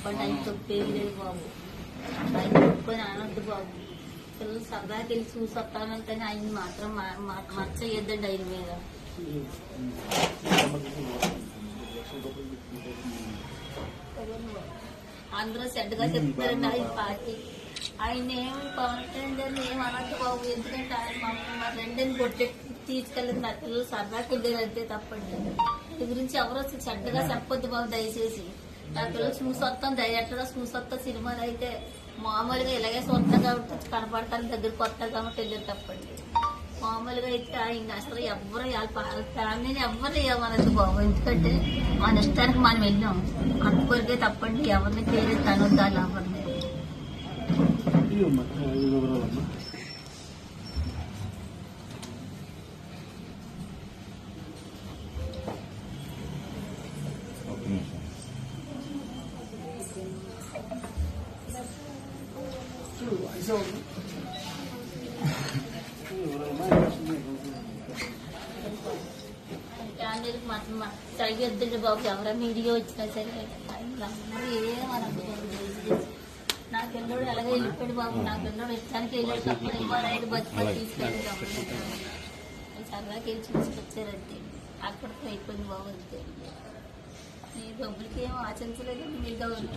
చెప్పండి ఆయన చెప్పేది లేదు బాబు. ఆయన తప్పుకొని అనొద్దు బాబు. పిల్లలు సరదాకి వెళ్ళి చూసి వస్తానంటే ఆయన మాత్రం మా- మా- ఆయన మీద. అందరూ చెడ్డగా చెప్తారండి ఆయన పార్టీ. ఆయన ఏమి పవన్ కళ్యాణ్ ఏం అనొద్దు బాబు. ఎందుకంటే ఆయన మమ్మల్ని మా రెండని కొట్టి తీసుకెళ్ళింది. నా పిల్లలు సరదాకి వెళ్ళారంటే తప్పండి. ఈ గురించి ఎవరో చెడ్డగా చెప్పొద్దు బాబు దయచేసి. నా చూసొస్తాం చూసి వస్తాం సినిమాలు అయితే మామూలుగా ఇలాగే చూస్తాం కాబట్టి కనపడతాను దగ్గరికి వస్తాం కాబట్టి వెళ్ళేది తప్పండి. మామూలుగా అయితే ఇంకా అసలు ఎవరు వాళ్ళ ఫ్యామిలీని ఎవరు ఇవ్వమనదు బాబు. ఎందుకంటే మన ఇష్టానికి మనం వెళ్ళాం. అనుకోరికే తప్పండి. ఎవరిని పేరు తనొద్దు అలా ఎవరిని ఇవమ్మా మాత్రం వద్దండి బాబు ఎవరైనా మీడియా వచ్చినా సరే. అందరూ ఏమనద్దు బాబు నా పిల్లడు ఎలాగో వెళ్ళిపోయాడు బాబు నా పిల్లడు ఇష్టానికి వెళ్ళాడు తప్ప ఇవ్వాలి బతికి తీసుకెళ్ళి సరదాకి వెళ్ళి అయిపోయింది బాబు అంతే. మీ డబ్బులకి ఏం ఆశించలేదు మీరు డబ్బులు